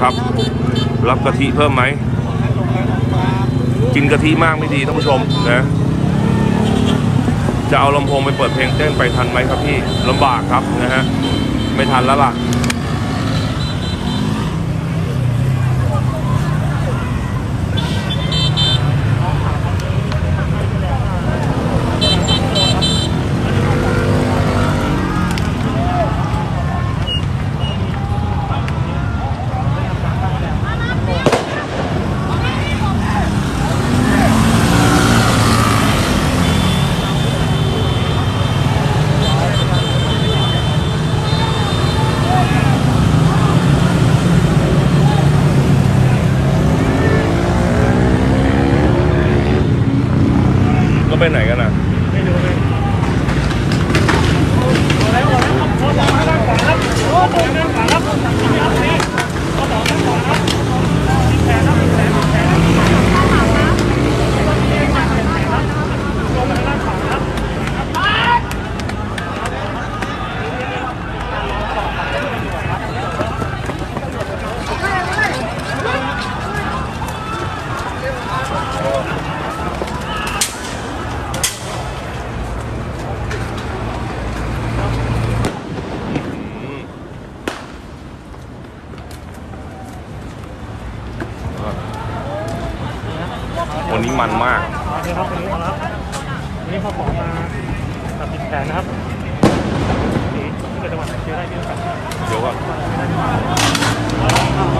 ครับ รับกะทิเพิ่มไหม กินกะทิมากไม่ดีท่านผู้ชมนะ จะเอาลำโพงไปเปิดเพลงเต้นไปทันไหมครับพี่ลำบากครับนะฮะ ไม่ทันแล้วล่ะ ไปไหนกันอะ วันนี้มันมากโอเคครับวันนี้เอาละครับวันนี้พอหมอมาตัดติดแขนนะครับนี่ถ้าเกิดจังหวะไหนเจอได้เยอะครับเดี๋ยวก่อน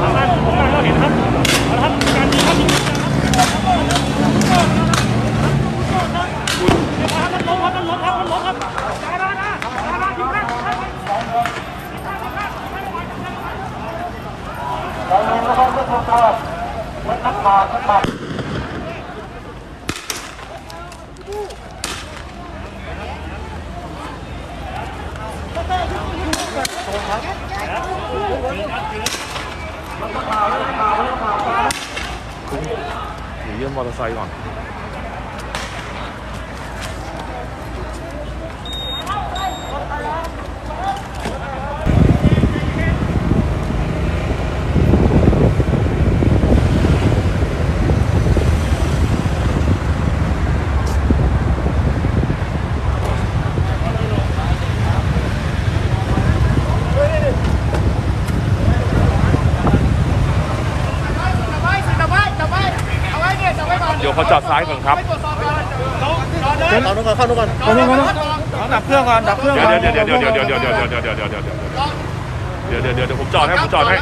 ทางด้านผมมาเราเห็นนะครับเอาละครับการยิงครับยิงครับมันล้มครับมันล้มครับมันล้มครับได้ได้ได้ได้ได้ยิงได้หนี เยี่ยมมอเตอร์ไซค์ก่อน เดี๋ยวเขาจอดซ้ายก่อนครับเข้านู้นก่อนเข้านู้นก่อนเข้านู้นก่อนดับเครื่องก่อนดับเครื่องก่อนเดี๋ยวเดี๋ยวเดี๋ยวเดี๋ยวเดี๋ยวเดี๋ยวเดี๋ยวเดี๋ยวเดี๋ยวเดี๋ยวเดี๋ยวเดี๋ยวเดี๋ยวผมจอดให้ผมจอดให้